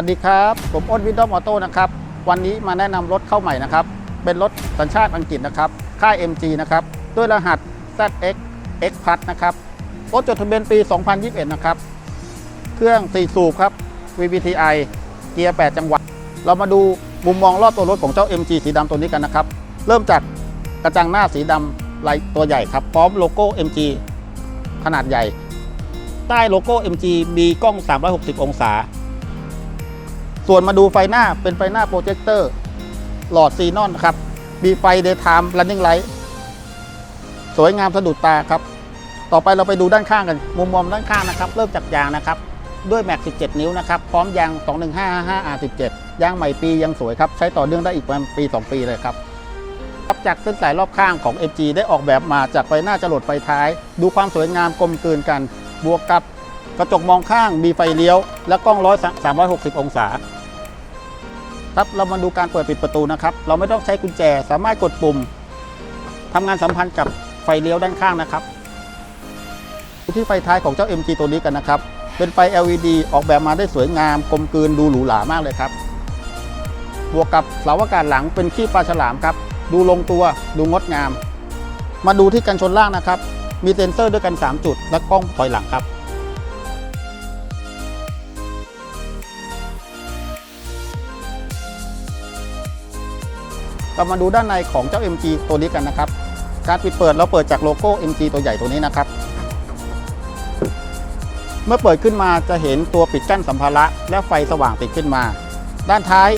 วัสดีครับ ผมอ้นวินดอมออโต้นะครับ วันนี้มาแนะนำรถเข้าใหม่นะครับ เป็นรถสัญชาติอังกฤษนะครับ ค่าย MG นะครับ ด้วยรหัส ZX X Plus นะครับ รถจดทะเบียนปี 2021 นะครับ เครื่อง 4 สูบครับ VVTi เกียร์ 8 จังหวะ เรามาดูมุมมองรอบตัวรถของเจ้า MG สีดำตัวนี้กันนะครับ เริ่มจากกระจังหน้าสีดำลายตัวใหญ่ครับ พร้อมโลโก้ MG ขนาดใหญ่ ใต้โลโก้ MG มีกล้อง 360 องศา ส่วนมาดูไฟหน้าเป็นไฟหน้าโปรเจคเตอร์หลอดซีนอนครับ มีไฟ daytime running light สวยงามสะดุดตาครับ ต่อไปเราไปดูด้านข้างกัน มุมมองด้านข้างนะครับ เริ่มจากยางนะครับ ด้วยแม็ก 17 นิ้วนะครับ พร้อมยาง 21555 R17 ยางใหม่ปียังสวยครับ ใช้ต่อเนื่องได้อีกประมาณปี 2 ปีเลยครับครับจากเส้นสายรอบข้างของ MG ได้ออกแบบมาจากไฟหน้าจรดไฟท้าย ดูความสวยงามกลมกลืนกัน บวกกับกระจกมองข้างมีไฟเลี้ยว และกล้องร้อย360 องศา ครับเรามาดูการเปิดปิดประตูนะครับ เราไม่ต้องใช้กุญแจสามารถกดปุ่มทำงานสัมพันธ์กับไฟเลี้ยวด้านข้างนะครับดูที่ไฟท้ายของเจ้า MG ตัวนี้กันนะครับ เป็นไฟ LED ออกแบบมาได้สวยงามกลมกลืนดูหรูหรามากเลยครับ บวกกับเสาอากาศหลังเป็นขี้ปลาฉลามครับ ดูลงตัวดูงดงาม มาดูที่กันชนล่างนะครับ มีเซ็นเซอร์ด้วยกัน 3 จุด และกล้องถอยหลังครับ เรามาดูด้านในของเจ้า MG ตัวนี้กันนะครับ การปิดเปิดเราเปิดจากโลโก้ MG ตัวใหญ่ตัวนี้นะครับ เมื่อเปิดขึ้นมาจะเห็นตัวปิดกั้นสัมภาระและไฟสว่างติดขึ้นมา ด้านท้าย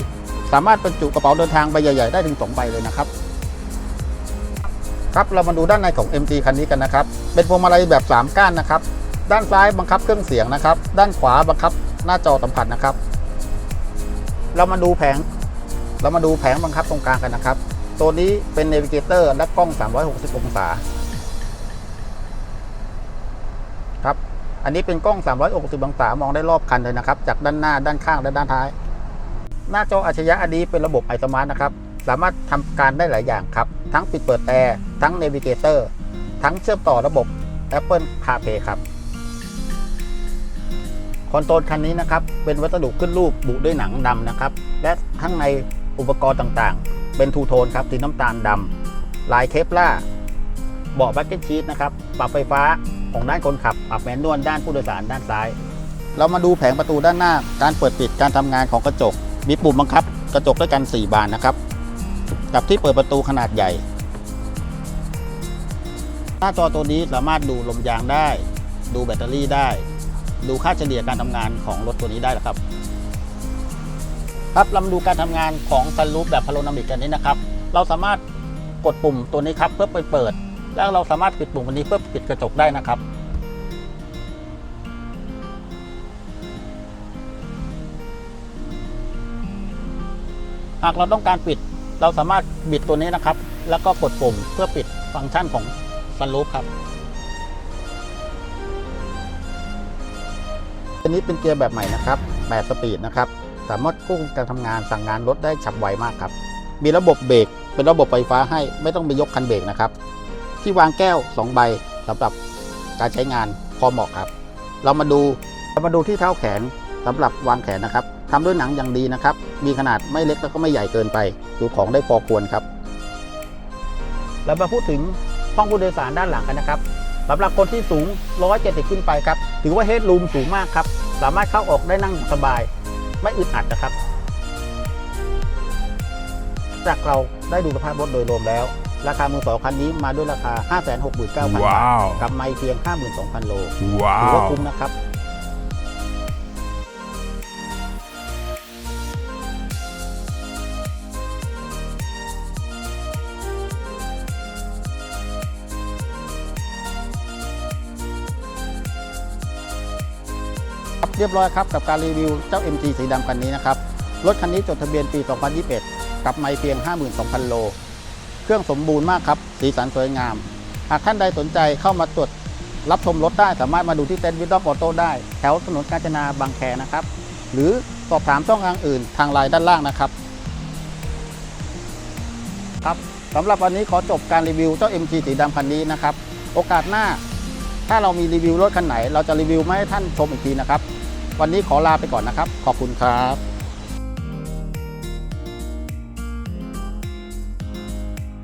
สามารถบรรจุกระเป๋าเดินทางใบใหญ่ ๆ ได้ถึง2ใบเลยนะครับ ครับเรามาดูด้านในของ MG คันนี้กันนะครับ เป็นพวงมาลัยแบบ 3 ก้านนะครับ ด้านซ้ายบังคับเครื่องเสียงนะครับ ด้านขวาบังคับหน้าจอสัมผัสนะครับ เรามาดูแผง เรามาดูแผงบังคับตรงกลางกันนะครับ ตัวนี้เป็นเนวิเกเตอร์และกล้อง 360 องศาครับ อันนี้เป็นกล้อง 360 องศามองได้รอบคันเลยนะครับ จากด้านหน้าด้านข้างและด้านท้าย หน้าจออัจฉริยะอันนี้เป็นระบบไอสมาร์ทนะครับ สามารถทำการได้หลายอย่างครับ ทั้งปิดเปิดแอร์ทั้งเนวิเกเตอร์ทั้งเชื่อมต่อระบบ Apple CarPlay ครับคอนโซลคันนี้นะครับ เป็นวัสดุขึ้นรูปบุด้วยหนังดำนะครับ และข้างใน อุปกรณ์ต่างๆ เป็นทูโทนครับสีน้ำตาลดำลายเคปล่าเบาะแบ็กเก็ตชีตนะครับ ปรับไฟฟ้าของด้านคนขับ ปรับแมนนวลด้านผู้โดยสารด้านซ้าย เรามาดูแผงประตูด้านหน้า การเปิดปิดการทำงานของกระจก มีปุ่มบังคับ กระจกด้วยกัน 4 บานนะครับ กับที่เปิดประตูขนาดใหญ่ หน้าจอตัวนี้สามารถดูลมยางได้ ดูแบตเตอรี่ได้ ดูค่าเฉลี่ยการทำงานของรถตัวนี้ได้แล้วครับ ครับเรามาดูการทำงานของซันรูปแบบพาโนรามิกกันนี้นะครับ เราสามารถกดปุ่มตัวนี้ครับเพื่อไปเปิด แล้วเราสามารถปิดปุ่มอันนี้เพื่อปิดกระจกได้นะครับ หากเราต้องการปิด เราสามารถบิดตัวนี้นะครับ แล้วก็กดปุ่มเพื่อปิดฟังก์ชันของซันรูปครับอันนี้เป็นเกียร์แบบใหม่นะครับ 8 สปีดนะครับ สามารถควบคุมการทำงานสั่งงานรถได้ฉับไวมากครับ มีระบบเบรกเป็นระบบไฟฟ้าให้ไม่ต้องไปยกคันเบรกนะครับ ที่วางแก้ว 2 ใบสำหรับการใช้งานพอเหมาะครับ เรามาดูเรามาดูที่เท้าแขนสำหรับวางแขนนะครับทำด้วยหนังอย่างดีนะครับ มีขนาดไม่เล็กแล้วก็ไม่ใหญ่เกินไปดูของได้พอควรครับเรามาพูดถึงห้องผู้โดยสารด้านหลังกันนะครับสำหรับคนที่สูง 170 ขึ้นไปครับ ถือว่าเฮดรูมสูงมากครับ สามารถเข้าออกได้นั่งสบาย ไม่อึดอัดนะครับ จากเราได้ดูสภาพรถโดยรวมแล้ว ราคามือสองคันนี้มาด้วยราคา 569,000 บาท Wow. กับไม่เพียง 52,000 โลถือว่า Wow. คุ้มนะครับ เรียบร้อยครับกับการรีวิวเจ้า MG สีดำคันนี้นะครับ รถคันนี้จดทะเบียนปี 2021 กับไม่เพียง 52,000 โล เครื่องสมบูรณ์มากครับ สีสันสวยงาม หากท่านใดสนใจเข้ามาตรวจรับชมรถได้สามารถมาดูที่เต็นท์วิดอมออโต้ได้ แถวถนนกาญจนาบางแคนะครับ หรือสอบถามช่องทางอื่นทางไลน์ด้านล่างนะครับครับสำหรับวันนี้ขอจบการรีวิวเจ้า MG สีดำคันนี้นะครับ โอกาสหน้า ถ้าเรามีรีวิวรถคันไหน เราจะรีวิวมาให้ท่านชมอีกทีนะครับ วันนี้ขอลาไปก่อนนะครับ ขอบคุณครับ